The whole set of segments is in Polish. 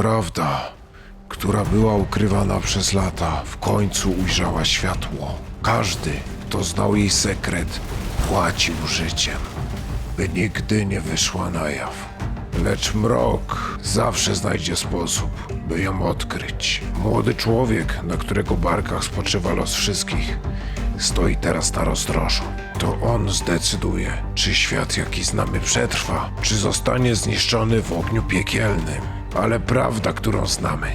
Prawda, która była ukrywana przez lata, w końcu ujrzała światło. Każdy, kto znał jej sekret, płacił życiem, by nigdy nie wyszła na jaw. Lecz mrok zawsze znajdzie sposób, by ją odkryć. Młody człowiek, na którego barkach spoczywa los wszystkich, stoi teraz na rozdrożu. To on zdecyduje, czy świat jaki znamy przetrwa, czy zostanie zniszczony w ogniu piekielnym. Ale prawda, którą znamy,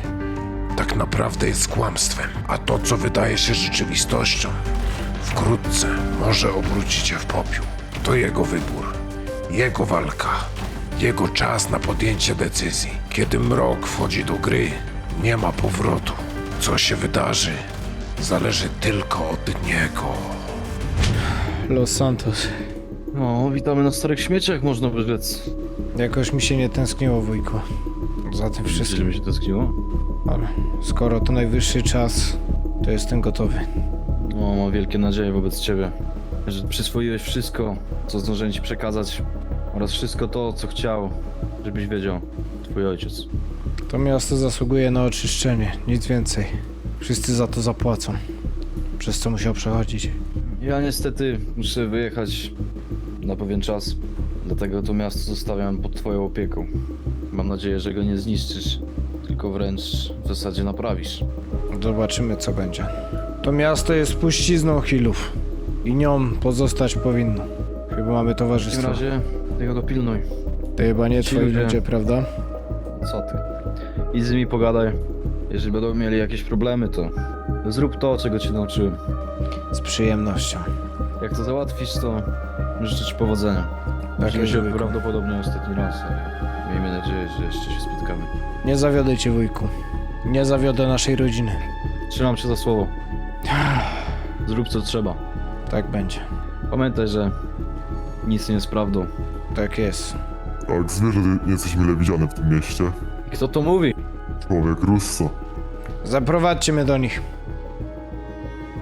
tak naprawdę jest kłamstwem, a to, co wydaje się rzeczywistością, wkrótce może obrócić się w popiół. To jego wybór, jego walka, jego czas na podjęcie decyzji. Kiedy mrok wchodzi do gry, nie ma powrotu. Co się wydarzy, zależy tylko od niego. Los Santos. No, witamy na starych śmieciach, można by rzec. Jakoś mi się nie tęskniło, wujku. Za tym wszystkim. mi się tęskniło? Ale skoro to najwyższy czas, to jestem gotowy. No, mam wielkie nadzieje wobec ciebie, że przyswoiłeś wszystko, co zdążyłem ci przekazać oraz wszystko to, co chciał, żebyś wiedział, twój ojciec. To miasto zasługuje na oczyszczenie, nic więcej. Wszyscy za to zapłacą. Przez co musiał przechodzić. Ja niestety muszę wyjechać na pewien czas, dlatego to miasto zostawiam pod twoją opieką. Mam nadzieję, że go nie zniszczysz, tylko wręcz w zasadzie naprawisz. Zobaczymy, co będzie. To miasto jest puścizną Hillów. I nią pozostać powinno. Chyba mamy W towarzystwo. razie tego dopilnuj. To chyba nie Ci twoi ludzie- ludzie, prawda? Co ty? Idź z nimi pogadaj. Jeżeli będą mieli jakieś problemy, to zrób to, czego cię nauczyłem. Z przyjemnością. Jak to załatwisz, to życzę ci powodzenia. Tak Widzimy się prawdopodobnie ostatni raz, ale miejmy nadzieję, że jeszcze się spotkamy. Nie zawiodę cię, wujku. Nie zawiodę naszej rodziny. Trzymam cię za słowo. Zrób co trzeba. Tak będzie. Pamiętaj, że nic nie jest prawdą. Tak jest. Tak, zwierzę nie jesteś mile widziane w tym mieście. I kto to mówi? Człowiek Russo. Zaprowadźcie mnie do nich.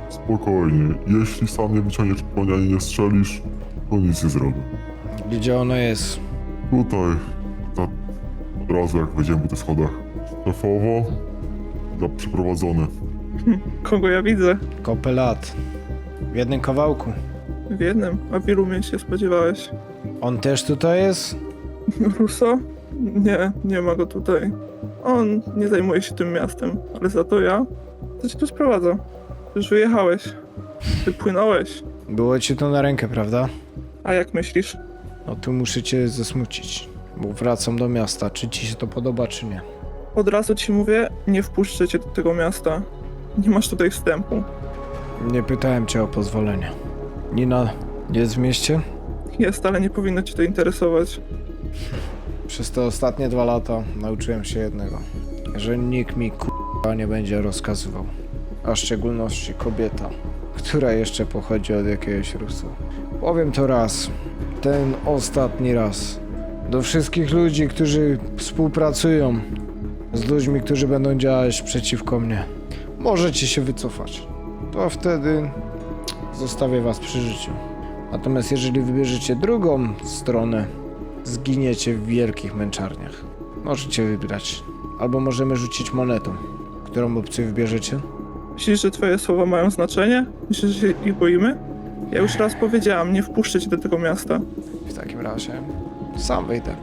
Spokojnie. Jeśli sam nie wyciągniesz bronia i nie strzelisz, to nic nie zrobię. Gdzie ono jest? Tutaj, razu jak wejdziemy po tych schodach. Szefowo, za przeprowadzony. Kogo ja widzę? Kopę lat. W jednym kawałku. W jednym. A w ilu mnie się spodziewałeś? On też tutaj jest? Russo? Nie, nie ma go tutaj. On nie zajmuje się tym miastem, ale za to ja? Co cię tu sprowadza? Już wyjechałeś. Wypłynąłeś. Było ci to na rękę, prawda? A jak myślisz? No tu muszę cię zasmucić. Bo wracam do miasta. Czy ci się to podoba, czy nie? Od razu ci mówię, nie wpuszczę cię do tego miasta. Nie masz tutaj wstępu. Nie pytałem cię o pozwolenie. Nina jest w mieście? Jest, ale nie powinno cię to interesować. Przez te ostatnie dwa lata nauczyłem się jednego. Że nikt mi k***a nie będzie rozkazywał. A w szczególności kobieta, która jeszcze pochodzi od jakiegoś Rusu. Powiem to raz. Ten ostatni raz. Do wszystkich ludzi, którzy współpracują z ludźmi, którzy będą działać przeciwko mnie. Możecie się wycofać. To wtedy zostawię was przy życiu. Natomiast jeżeli wybierzecie drugą stronę, zginiecie w wielkich męczarniach. Możecie wybrać. Albo możemy rzucić monetą. Którą opcję wybierzecie? Myślisz, że twoje słowa mają znaczenie? Myślisz, że się ich boimy? Ja już raz powiedziałam, nie wpuszczę cię do tego miasta. W takim razie sam wyjdę.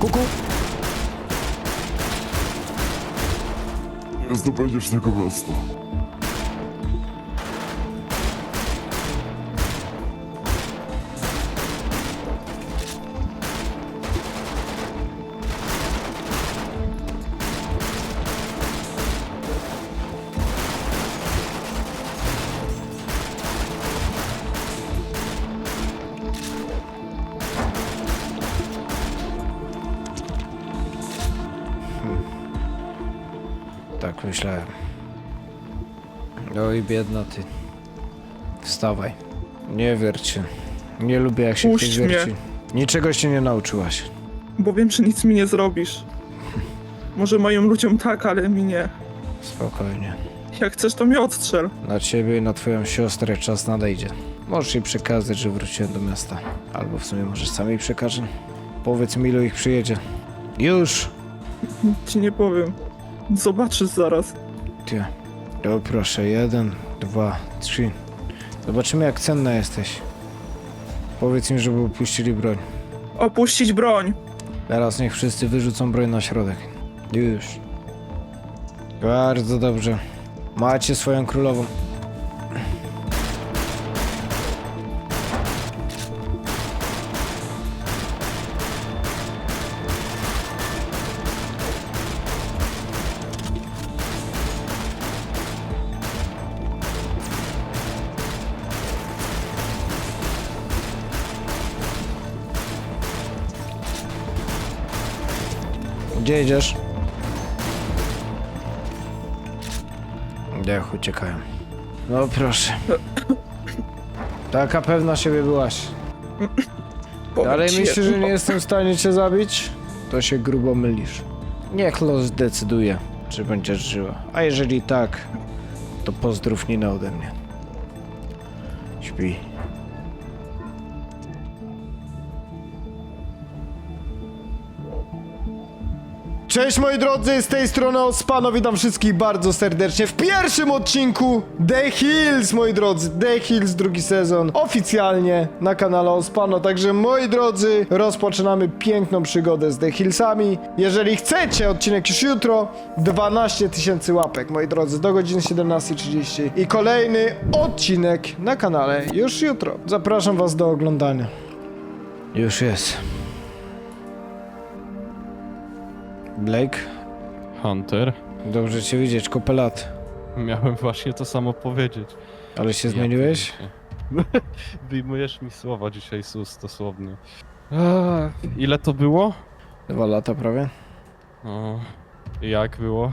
Kuku! Nie zdobędziesz tego biedna ty. Wstawaj. Nie wierć się. Nie lubię jak się Puść ktoś mnie. wierci. Niczego się nie nauczyłaś. bo wiem, że nic mi nie zrobisz. Może moim ludziom tak, ale mi nie. Spokojnie. Jak chcesz, to mnie odstrzel. Na ciebie i na twoją siostrę czas nadejdzie. Możesz jej przekazać, że wróciłem do miasta. Albo w sumie możesz sam jej przekażę. Powiedz mi, ilu ich przyjedzie. Już! Ci nie powiem. Zobaczysz zaraz. Ty. O proszę, jeden, dwa, trzy. Zobaczymy, jak cenna jesteś. Powiedz im, żeby opuścili broń. Opuścić broń. Teraz niech wszyscy wyrzucą broń na środek. Już. Bardzo dobrze. Macie swoją królową. Gdzie jedziesz? Dech, uciekają. No proszę. Taka pewna siebie byłaś. Powiem Dalej ci myślisz, że jedno. nie jestem w stanie cię zabić? To się grubo mylisz. Niech los zdecyduje, czy będziesz żyła. A jeżeli tak, to pozdrów Ninę ode mnie. Śpi. Cześć moi drodzy, z tej strony Ospano, witam wszystkich bardzo serdecznie w pierwszym odcinku The Hills, moi drodzy, The Hills, drugi sezon, oficjalnie na kanale Ospano, także moi drodzy, rozpoczynamy piękną przygodę z The Hillsami. Jeżeli chcecie, odcinek już jutro, 12 tysięcy łapek, moi drodzy, do godziny 17.30 i kolejny odcinek na kanale już jutro. Zapraszam was do oglądania. Już jest. Blake? Hunter, Dobrze cię widzieć, kopę lat. miałem właśnie to samo powiedzieć. Ale się zmieniłeś? pierdzie- Wyjmujesz mi słowa dzisiaj z ust dosłownie. Ach, ile to było? Dwa lata prawie? O, jak było?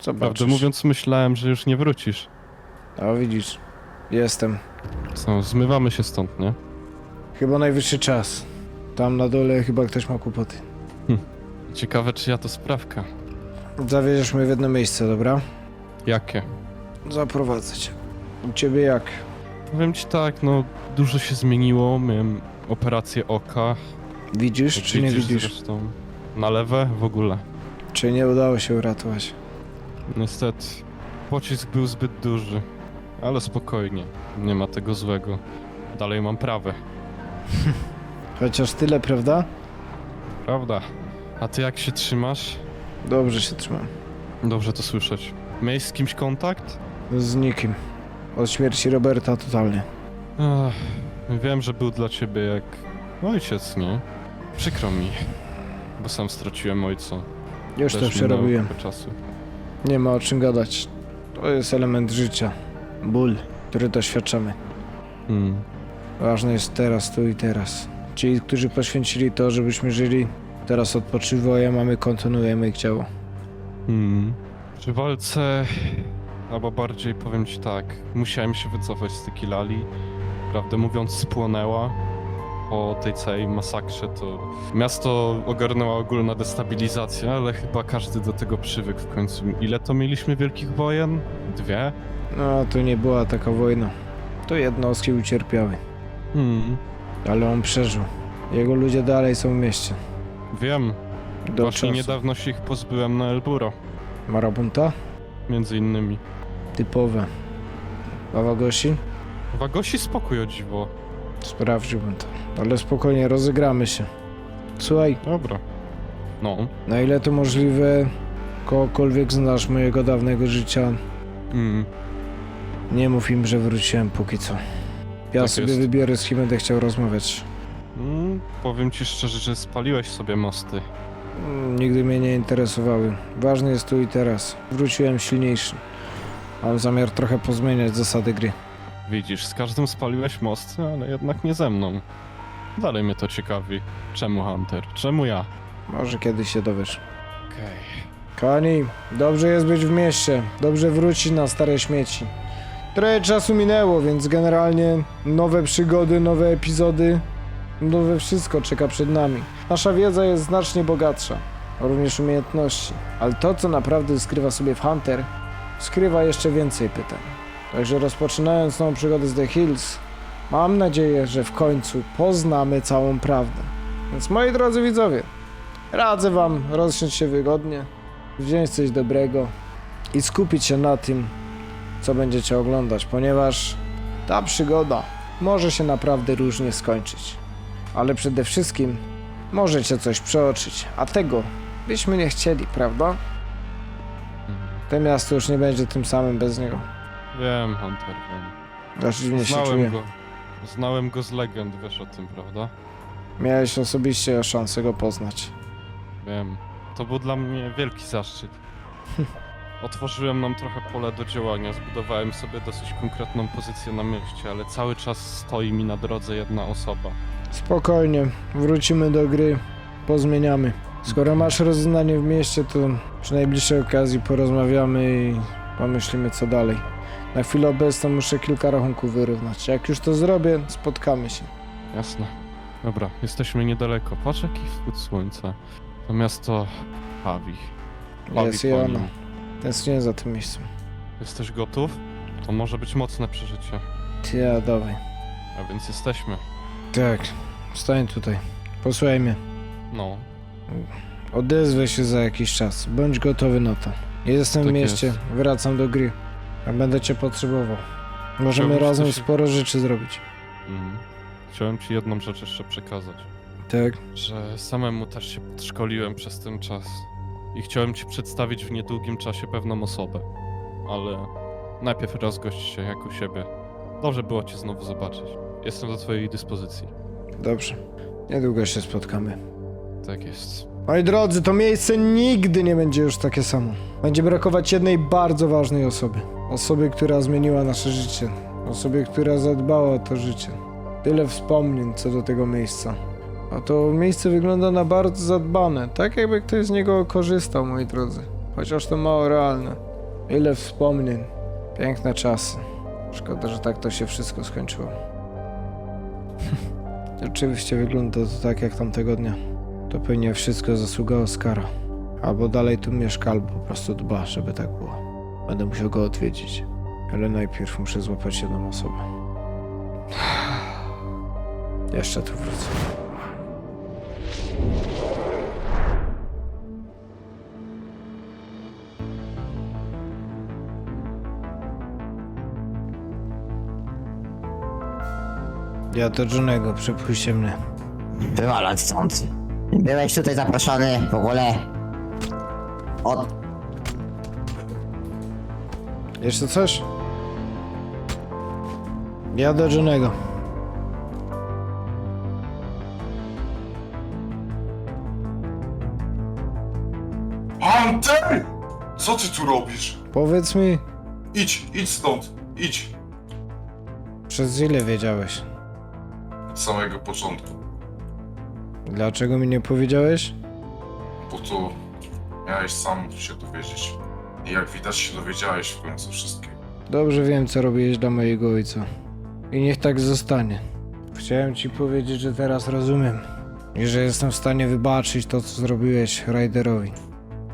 Zobaczysz. Prawdę mówiąc, myślałem, że już nie wrócisz. A widzisz, jestem. Co, zmywamy się stąd, nie? Chyba najwyższy czas. Tam na dole chyba ktoś ma kłopoty. Ciekawe, czy ja to sprawka. Zawieziesz mnie w jedno miejsce, dobra? Jakie? Zaprowadzę cię. U ciebie jak? Powiem ci tak, no, dużo się zmieniło. Miałem operację oka. Widzisz czy nie widzisz widzisz? Zresztą. Na lewe w ogóle. Czy nie udało się uratować? Niestety, pocisk był zbyt duży. Ale spokojnie, nie ma tego złego. Dalej mam prawe, Chociaż tyle, prawda? prawda? A ty jak się trzymasz? Dobrze się trzymam. Dobrze to słyszeć. Miałeś z kimś kontakt? Z nikim. Od śmierci Roberta totalnie. Ach, wiem, że był dla ciebie jak ojciec, nie? Przykro mi, bo sam straciłem ojca. Już to Też minęło przerobiłem. trochę czasu. Nie ma o czym gadać. To jest element życia. Ból, który doświadczamy. Hmm. Ważne jest teraz, tu i teraz. Ci, którzy poświęcili to, żebyśmy żyli, teraz odpoczywają, a my kontynuujemy ich dzieło. Hmm. Przy walce, albo bardziej powiem ci tak, musiałem się wycofać z Tekilali. Prawdę mówiąc, spłonęła. Po tej całej masakrze to miasto ogarnęła ogólna destabilizacja, ale chyba każdy do tego przywykł w końcu. Ile to mieliśmy wielkich wojen? Dwie? No, to nie była taka wojna. To jednostki ucierpiały. Hmm. Ale on przeżył. Jego ludzie dalej są w mieście. Wiem. Do Właśnie czasu. niedawno się ich pozbyłem na Elburo. Marabunta? Między innymi. Typowe. Wawagoshi? Wagosi spokój o dziwo. Sprawdziłbym to. Ale spokojnie, rozegramy się. Słuchaj, Dobra. No. na ile to możliwe, kogokolwiek znasz mojego dawnego życia, Mm. nie mów im, że wróciłem póki co. Ja Tak sobie jest. wybiorę, z kim będę chciał rozmawiać. Powiem ci szczerze, że spaliłeś sobie mosty. Mm, Nigdy mnie nie interesowały. Ważny jest tu i teraz. Wróciłem silniejszy. Mam zamiar trochę pozmieniać zasady gry. Widzisz, z każdym spaliłeś mosty, ale jednak nie ze mną. Dalej mnie to ciekawi. Czemu Hunter? Czemu ja? Może kiedyś się dowiesz. Okej. Kani, dobrze jest być w mieście. Dobrze wrócić na stare śmieci. Trochę czasu minęło, więc generalnie nowe przygody, nowe epizody Nowe wszystko czeka przed nami. Nasza wiedza jest znacznie bogatsza, również umiejętności. Ale to, co naprawdę skrywa sobie w Hunter, skrywa jeszcze więcej pytań. Także rozpoczynając nową przygodę z The Hills, mam nadzieję, że w końcu poznamy całą prawdę. Więc moi drodzy widzowie, radzę wam rozsiąść się wygodnie, wziąć coś dobrego i skupić się na tym, co będziecie oglądać, ponieważ ta przygoda może się naprawdę różnie skończyć. Ale przede wszystkim możecie coś przeoczyć, a tego byśmy nie chcieli, prawda? To miasto już nie będzie tym samym bez niego. Wiem, Hunter, wiem. Aż dziwnie się Znałem czuję. go. Znałem go z legend, wiesz o tym, prawda? Miałeś osobiście szansę go poznać. Wiem. To był dla mnie wielki zaszczyt. Otworzyłem nam trochę pole do działania, zbudowałem sobie dosyć konkretną pozycję na mieście, ale cały czas stoi mi na drodze jedna osoba. Spokojnie, wrócimy do gry, pozmieniamy. Skoro masz rozeznanie w mieście, to przy najbliższej okazji porozmawiamy i pomyślimy co dalej. Na chwilę obecną muszę kilka rachunków wyrównać. Jak już to zrobię, spotkamy się. Jasne. Dobra, jesteśmy niedaleko. Patrz jaki wschód słońca. To miasto Pawi. Jest i ona. Tęsknię za tym miejscem. Jesteś gotów? To może być mocne przeżycie. Ja, dawaj. A więc jesteśmy. Tak, stań tutaj. Posłuchaj mnie. No, Odezwę się za jakiś czas. Bądź gotowy na to. Jestem w Tak mieście, jest. wracam do gry. A będę cię potrzebował. Możemy Chciałbyś razem coś- sporo rzeczy zrobić. mhm. Chciałem ci jedną rzecz jeszcze przekazać. Tak? Że samemu też się podszkoliłem przez ten czas. I chciałem ci przedstawić w niedługim czasie pewną osobę. Ale najpierw rozgość się jak u siebie. Dobrze było cię znowu zobaczyć. Jestem do twojej dyspozycji. Dobrze. Niedługo się spotkamy. Tak jest. Moi drodzy, to miejsce nigdy nie będzie już takie samo. Będzie brakować jednej bardzo ważnej osoby. Osoby, która zmieniła nasze życie. Osoby, która zadbała o to życie. Tyle wspomnień co do tego miejsca. A to miejsce wygląda na bardzo zadbane. Tak jakby ktoś z niego korzystał, moi drodzy. Chociaż to mało realne. Ile wspomnień. Piękne czasy. Szkoda, że tak to się wszystko skończyło. Oczywiście wygląda to tak jak tamtego dnia. To pewnie wszystko zasługa Oskara. Albo dalej tu mieszka, albo po prostu dba, żeby tak było. Będę musiał go odwiedzić. Ale najpierw muszę złapać jedną osobę. Jeszcze tu wrócę. Ja do Johnego, przepuśćcie mnie. Wywalać stąd. Byłeś tutaj zaproszony w ogóle od... Jeszcze coś? Ja do Johnego. Hunter! Co ty tu robisz? Powiedz mi, Idź, idź stąd, idź. przez ile wiedziałeś? Od samego początku, Dlaczego mi nie powiedziałeś? bo to miałeś sam się dowiedzieć. I jak widać się dowiedziałeś w końcu wszystkiego. Dobrze wiem, co robiłeś dla mojego ojca. I niech tak zostanie. Chciałem ci powiedzieć, że teraz rozumiem. I że jestem w stanie wybaczyć to, co zrobiłeś Ryderowi.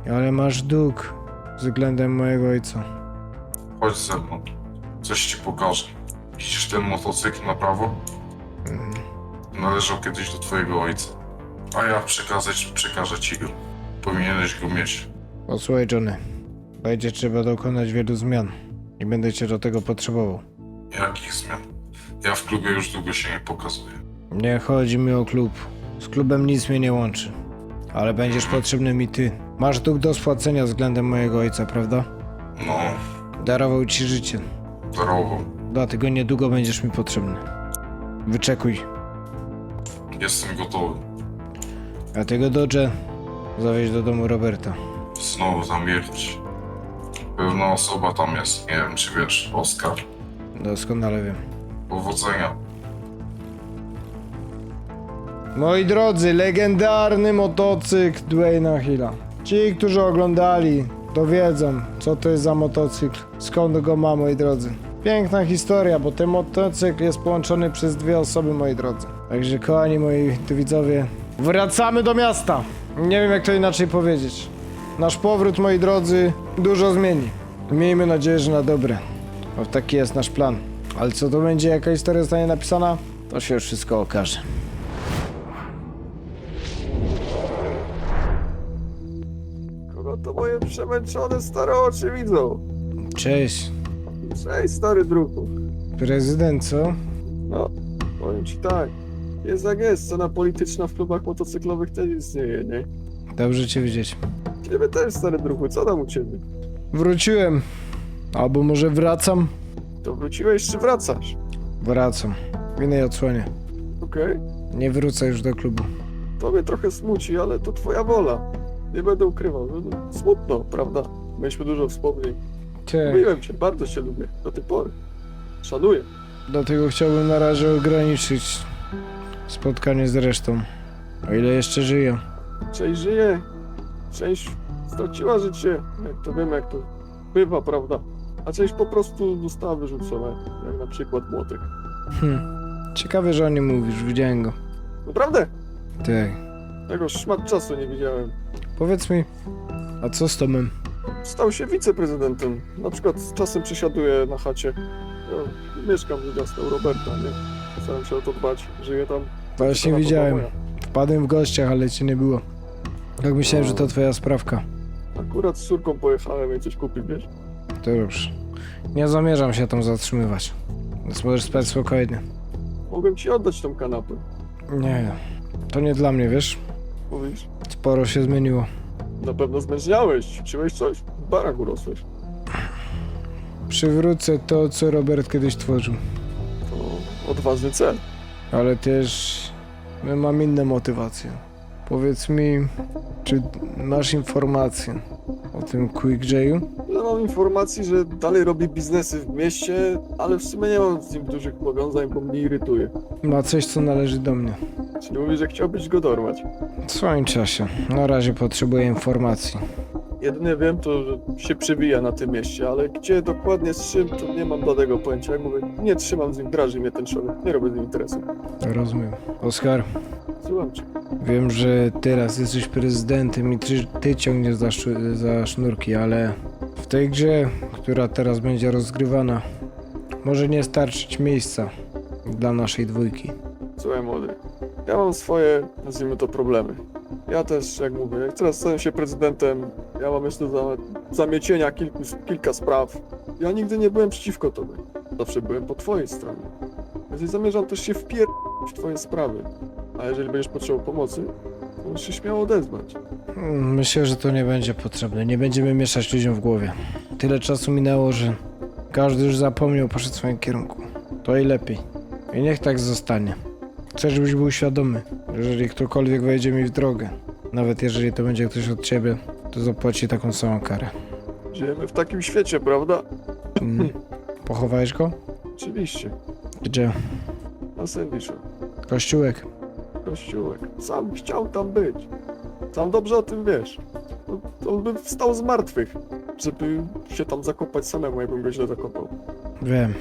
Ale masz dług względem mojego ojca. Chodź ze mną, coś ci pokażę. Widzisz ten motocykl na prawo? Mhm. Należał kiedyś do twojego ojca. A ja przekazać, przekażę ci go. Powinieneś go mieć. Posłuchaj, Johnny. Będzie trzeba dokonać wielu zmian. I będę cię do tego potrzebował. Jakich zmian? Ja w klubie już długo się nie pokazuję. Nie chodzi mi o klub. Z klubem nic mnie nie łączy. Ale będziesz potrzebny mi ty. Masz dług do spłacenia względem mojego ojca, prawda? No, Darował ci życie. darował. Dlatego niedługo będziesz mi potrzebny. Wyczekuj. Jestem gotowy. A tego Dodge zawieź do domu Roberta. Znowu tam. Pewna osoba tam jest. Nie wiem, czy wiesz, Oskar. Doskonale wiem. Powodzenia. Moi drodzy, legendarny motocykl Dwayna Hilla. Ci, którzy oglądali, dowiedzą, co to jest za motocykl, skąd go ma, moi drodzy. Piękna historia, bo ten motocykl jest połączony przez dwie osoby, moi drodzy. Także kochani moi widzowie, wracamy do miasta. Nie wiem jak to inaczej powiedzieć. Nasz powrót, moi drodzy, dużo zmieni. Miejmy nadzieję, że na dobre. Bo taki jest nasz plan. Ale co to będzie, jaka historia zostanie napisana, to się już wszystko okaże. To moje przemęczone stare oczy widzą? Cześć. Cześć, stary druhu. Prezydent, co? No, powiem ci tak. Jest jak jest, scena polityczna w klubach motocyklowych też istnieje, nie? Dobrze cię widzieć. Ciebie też, stary druhu, co tam u ciebie? Wróciłem. Albo może wracam? To wróciłeś czy wracasz? Wracam. W innej odsłonie. Okej. Nie wrócę już do klubu. To mnie trochę smuci, ale to twoja wola. Nie będę ukrywał. No, Smutno, prawda? Mieliśmy dużo wspomnień. Lubiłem cię, bardzo cię lubię. Do tej pory. Szanuję. Dlatego chciałbym na razie ograniczyć spotkanie z resztą. O ile jeszcze żyję. Część żyje, część straciła życie. Jak to wiem, jak to bywa, prawda? A część po prostu została wyrzucona, jak na przykład młotek. Hm. Ciekawe, że o nim mówisz. Widziałem go. Naprawdę? Tak. Tego szmat czasu nie widziałem. Powiedz mi, a co z Tomem? Stał się wiceprezydentem. Na przykład czasem przesiaduje na chacie. Ja mieszkam z miasta u Roberta, nie? Staram się o to dbać. Żyję tam. Właśnie to widziałem. Wpadłem w gościach, ale cię nie było. Tak myślałem, że to twoja sprawka. Akurat z córką pojechałem jej coś kupić, wiesz? To już. Nie zamierzam się tam zatrzymywać. Więc możesz spać spokojnie. Mogłem ci oddać tą kanapę. Nie, to nie dla mnie, wiesz? Mówisz? Sporo się zmieniło. Na pewno zmężniałeś, ćwiczyłeś coś? W barach urosłeś. Przywrócę to, co Robert kiedyś tworzył. To odważny cel. Ale też mam inne motywacje. Powiedz mi, czy masz informacje o tym Quick J'u? Ja mam informacji, że dalej robi biznesy w mieście, ale w sumie nie mam z nim dużych powiązań, bo mnie irytuje. Ma coś, co należy do mnie. Czyli mówisz, że chciałbyś go dorwać. W swoim czasie. Na razie potrzebuję informacji. Jedynie wiem to, że się przewija na tym mieście, ale gdzie dokładnie z czym, to nie mam bladego pojęcia. Jak mówię, nie trzymam z nim, draży mnie ten człowiek, nie robię z nim interesu. Rozumiem. Oskar, Wiem, że teraz jesteś prezydentem i ty, ty ciągniesz za, szu- za sznurki, ale w tej grze, która teraz będzie rozgrywana, może nie starczyć miejsca dla naszej dwójki. Słuchaj młody, ja mam swoje, nazwijmy to problemy. Ja też, jak mówię, jak teraz stałem się prezydentem, ja mam jeszcze za, zamiecienia kilku, kilka spraw. Ja nigdy nie byłem przeciwko tobie. Zawsze byłem po twojej stronie. Więc zamierzam też się wpier... w twoje sprawy. A jeżeli będziesz potrzebował pomocy, to możesz się śmiało odezwać. Myślę, że to nie będzie potrzebne. Nie będziemy mieszać ludziom w głowie. Tyle czasu minęło, że każdy już zapomniał, poszedł w swoim kierunku. To i lepiej. I niech tak zostanie. Chcę, żebyś był świadomy, że jeżeli ktokolwiek wejdzie mi w drogę, nawet jeżeli to będzie ktoś od ciebie, to zapłaci taką samą karę. Żyjemy w takim świecie, prawda? Mm. Pochowałeś go? Oczywiście. Gdzie? Na Sandyszu. Kościółek. Kościółek. Sam chciał tam być. Sam dobrze o tym wiesz. On, on by wstał z martwych, żeby się tam zakopać samemu, jakbym go źle zakopał. Wiem.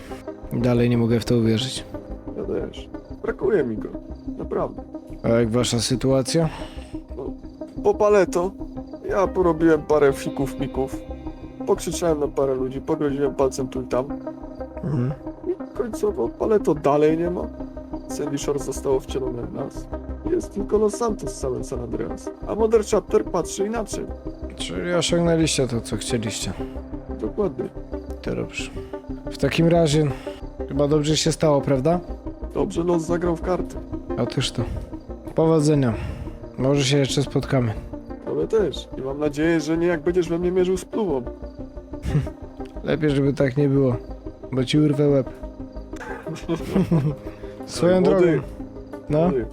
Dalej nie mogę w to uwierzyć. Ja też. Brakuje mi go. Naprawdę. A jak wasza sytuacja? Po paleto ja porobiłem parę fików, mików. Pokrzyczałem na parę ludzi, pogroziłem palcem tu i tam. Mhm. I końcowo paleto dalej nie ma. Sandy Shore zostało wcielone w nas. Jest tylko Los Santos z całym San Andreas. A Modern Chapter patrzy inaczej. Czyli osiągnęliście to, co chcieliście. Dokładnie. To dobrze. W takim razie, chyba dobrze się stało, prawda? Dobrze los zagrał w karty. Otóż to. Powodzenia. Może się jeszcze spotkamy. Ale też. I mam nadzieję, że nie jak będziesz we mnie mierzył z pluwą. Lepiej, żeby tak nie było, bo ci urwę łeb. Swoją Młody, drogą. No, Młody,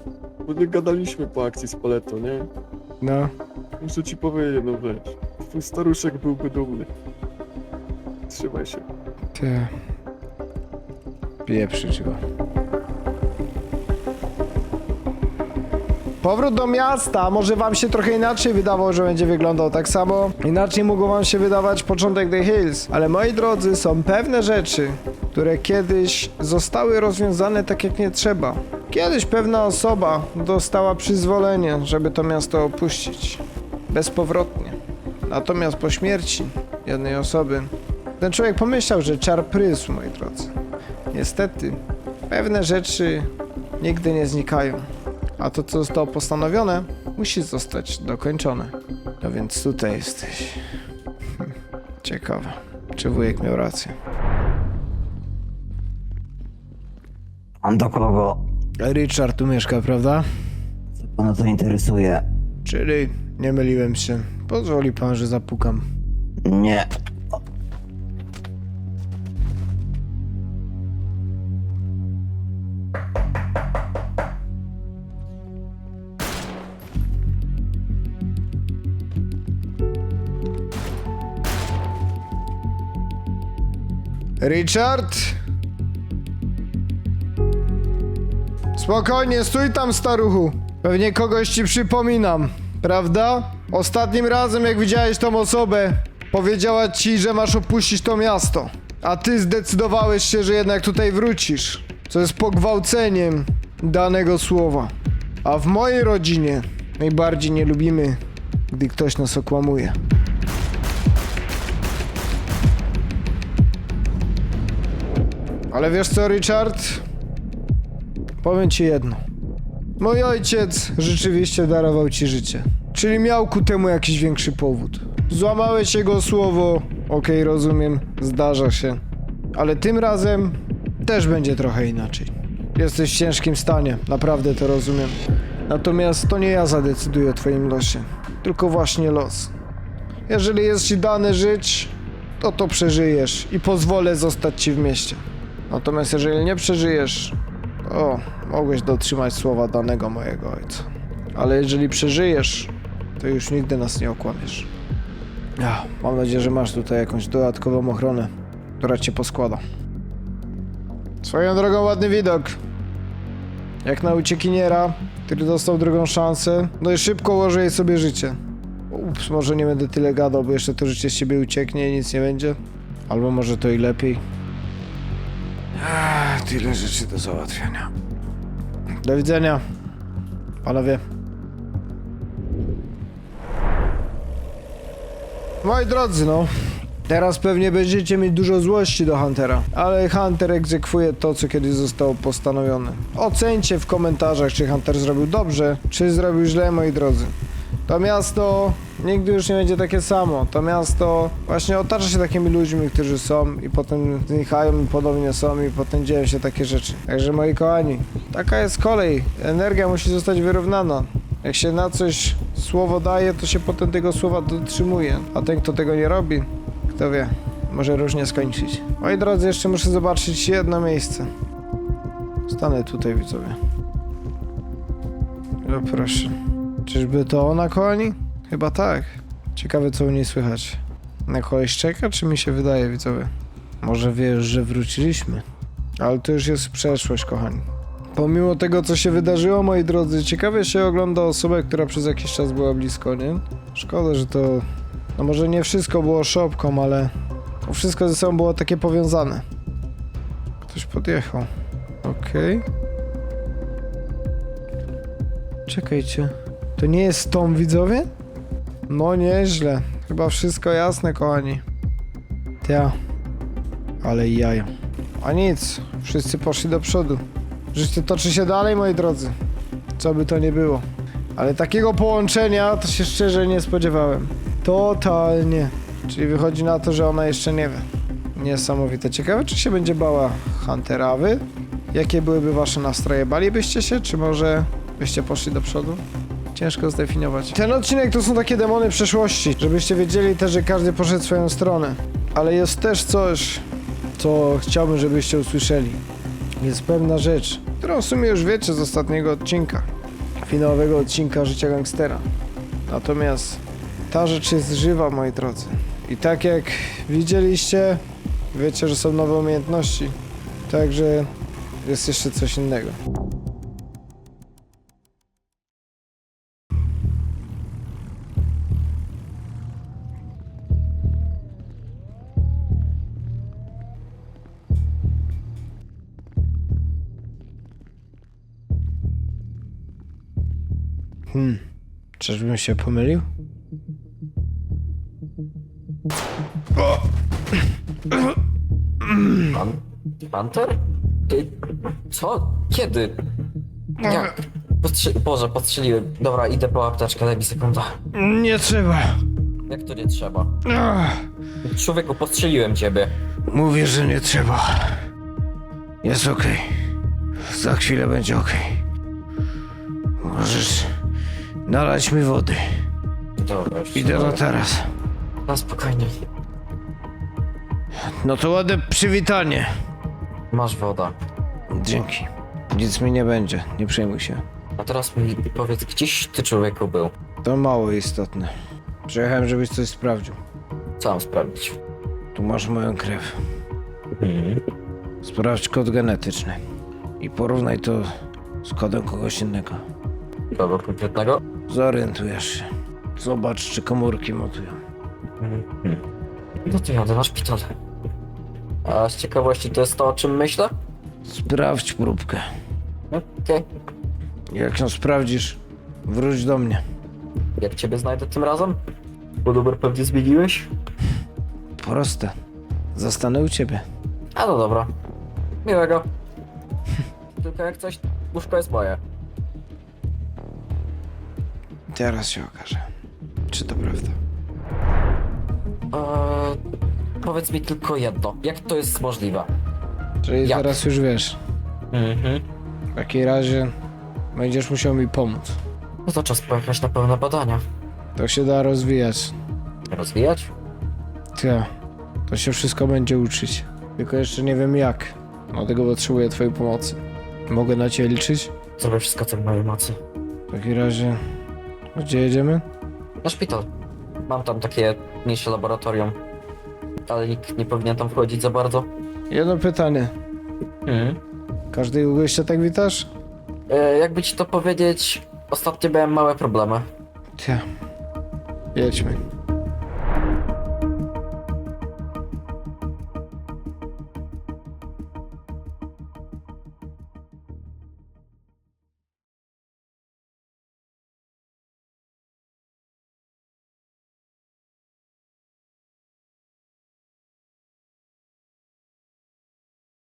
Młody gadaliśmy po akcji z Paleto, nie? no. Muszę ci powiedzieć jedną rzecz. Twój staruszek byłby dumny. Trzymaj się. Ty. Pieprzyć go. Powrót do miasta może wam się trochę inaczej wydawał, że będzie wyglądał tak samo. Inaczej mogło wam się wydawać początek The Hills. Ale moi drodzy, są pewne rzeczy, które kiedyś zostały rozwiązane tak jak nie trzeba. Kiedyś pewna osoba dostała przyzwolenie, żeby to miasto opuścić. Bezpowrotnie. Natomiast po śmierci jednej osoby, ten człowiek pomyślał, że czar prysł, moi drodzy. Niestety, pewne rzeczy nigdy nie znikają. A to, co zostało postanowione, musi zostać dokończone. No więc tutaj jesteś. Ciekawe, czy wujek miał rację. On do kogo? Richard tu mieszka, prawda? Co pana to interesuje? Czyli nie myliłem się. Pozwoli pan, że zapukam. Nie. Richard? Spokojnie, stój tam, staruchu. Pewnie kogoś ci przypominam, prawda? Ostatnim razem, jak widziałeś tą osobę, powiedziała ci, że masz opuścić to miasto. A ty zdecydowałeś się, że jednak tutaj wrócisz. Co jest pogwałceniem danego słowa. A w mojej rodzinie najbardziej nie lubimy, gdy ktoś nas okłamuje. Ale wiesz co, Richard? Powiem ci jedno. Mój ojciec rzeczywiście darował ci życie. Czyli miał ku temu jakiś większy powód. Złamałeś jego słowo, okej, rozumiem, zdarza się. Ale tym razem też będzie trochę inaczej. Jesteś w ciężkim stanie, naprawdę to rozumiem. Natomiast to nie ja zadecyduję o twoim losie, tylko właśnie los. Jeżeli jest ci dane żyć, to to przeżyjesz i pozwolę zostać ci w mieście. Natomiast jeżeli nie przeżyjesz, to mogłeś dotrzymać słowa danego mojego ojca. Ale jeżeli przeżyjesz, to już nigdy nas nie okłamiesz. Ja, mam nadzieję, że masz tutaj jakąś dodatkową ochronę, która cię poskłada. Swoją drogą ładny widok. Jak na uciekiniera, który dostał drugą szansę, no i szybko ułoży jej sobie życie. Ups, może nie będę tyle gadał, bo jeszcze to życie z ciebie ucieknie i nic nie będzie. Albo może to i lepiej. Ach, tyle rzeczy do załatwiania. Do widzenia. Panowie. Moi drodzy, no. Teraz pewnie będziecie mieć dużo złości do Huntera, ale Hunter egzekwuje to, co kiedyś zostało postanowione. Ocencie w komentarzach, czy Hunter zrobił dobrze, czy zrobił źle, moi drodzy. To miasto nigdy już nie będzie takie samo. To miasto właśnie otacza się takimi ludźmi, którzy są i potem znikają i ponownie są i potem dzieją się takie rzeczy. Także moi kochani, taka jest kolej. Energia musi zostać wyrównana. Jak się na coś słowo daje, to się potem tego słowa dotrzymuje. A ten, kto tego nie robi, kto wie, może różnie skończyć. Moi drodzy, jeszcze muszę zobaczyć jedno miejsce. Stanę tutaj, widzowie. No proszę. Czyżby to ona, kochani? Chyba tak. Ciekawe, co u niej słychać. Na kogoś czeka, czy mi się wydaje, widzowie? Może wiesz, że wróciliśmy. Ale to już jest przeszłość, kochani. Pomimo tego, co się wydarzyło, moi drodzy, ciekawie się ogląda osobę, która przez jakiś czas była blisko, nie? Szkoda, że to... No może nie wszystko było szopką, ale... To wszystko ze sobą było takie powiązane. Ktoś podjechał. Okej. Czekajcie. To nie jest Tom, widzowie? No nieźle. Chyba wszystko jasne, kochani. Ja. Ale jaja. A nic. Wszyscy poszli do przodu. Życie toczy się dalej, moi drodzy. Co by to nie było. Ale takiego połączenia to się szczerze nie spodziewałem. Totalnie. Czyli wychodzi na to, że ona jeszcze nie wie. Niesamowite. Ciekawe, czy się będzie bała Hunterawy? Jakie byłyby wasze nastroje? Balibyście się, czy może byście poszli do przodu? Ciężko zdefiniować. Ten odcinek to są takie demony przeszłości, żebyście wiedzieli też, że każdy poszedł swoją stronę. Ale jest też coś, co chciałbym, żebyście usłyszeli. Jest pewna rzecz, którą w sumie już wiecie z ostatniego odcinka. Finałowego odcinka Życia Gangstera. Natomiast ta rzecz jest żywa, moi drodzy. I tak jak widzieliście, wiecie, że są nowe umiejętności. Także jest jeszcze coś innego. Hmm. Czyżbym się pomylił? Pan? Panter? Ty, co? Kiedy? Jak? Postrze- Boże, postrzeliłem. Dobra, idę po apteczkę, daj mi sekundę. Nie trzeba. Jak to nie trzeba? Ach, Człowieku, postrzeliłem ciebie. mówię, że nie trzeba. Jest okej. Za chwilę będzie okej. Możesz nalać mi wody. Dobra, już. Idę na taras. Na spokojnie. No to ładne przywitanie. Masz woda. Dzięki. Nic mi nie będzie, nie przejmuj się. A teraz mi powiedz, gdzieś ty człowieku był? To mało istotne. Przyjechałem, żebyś coś sprawdził. Co mam sprawdzić? Tu masz moją krew. Mhm. Sprawdź kod genetyczny. I porównaj to z kodem kogoś innego. Kogo konkretnego? Zorientujesz się. Zobacz, czy komórki montują. Mhm. No to jadę na szpital. A z ciekawości to jest to, o czym myślę? Sprawdź próbkę. Okej. Jak ją sprawdzisz, wróć do mnie. Jak ciebie znajdę tym razem? Bo numer pewnie zmieniłeś? Proste. Zostanę u ciebie. A no dobra. Miłego. Tylko jak coś, łóżko jest moje. Teraz się okaże, czy to prawda. Eee, powiedz mi tylko jedno. Jak to jest możliwe? Czyli Jak? teraz już wiesz. Mhm. W takim razie będziesz musiał mi pomóc. No to czas pojechać na pełne badania. To się da rozwijać. Rozwijać? Ty, to się wszystko będzie uczyć. Tylko jeszcze nie wiem jak. Dlatego potrzebuję twojej pomocy. Mogę na ciebie liczyć? Zrobię wszystko, co w mojej mocy. W takim razie... Gdzie jedziemy? Na szpital. Mam tam takie mniejsze laboratorium. Ale nikt nie powinien tam wchodzić za bardzo. Jedno pytanie. Mhm. Każdego gościa tak witasz? E, jakby ci to powiedzieć, ostatnio miałem małe problemy. Ty. Jedźmy.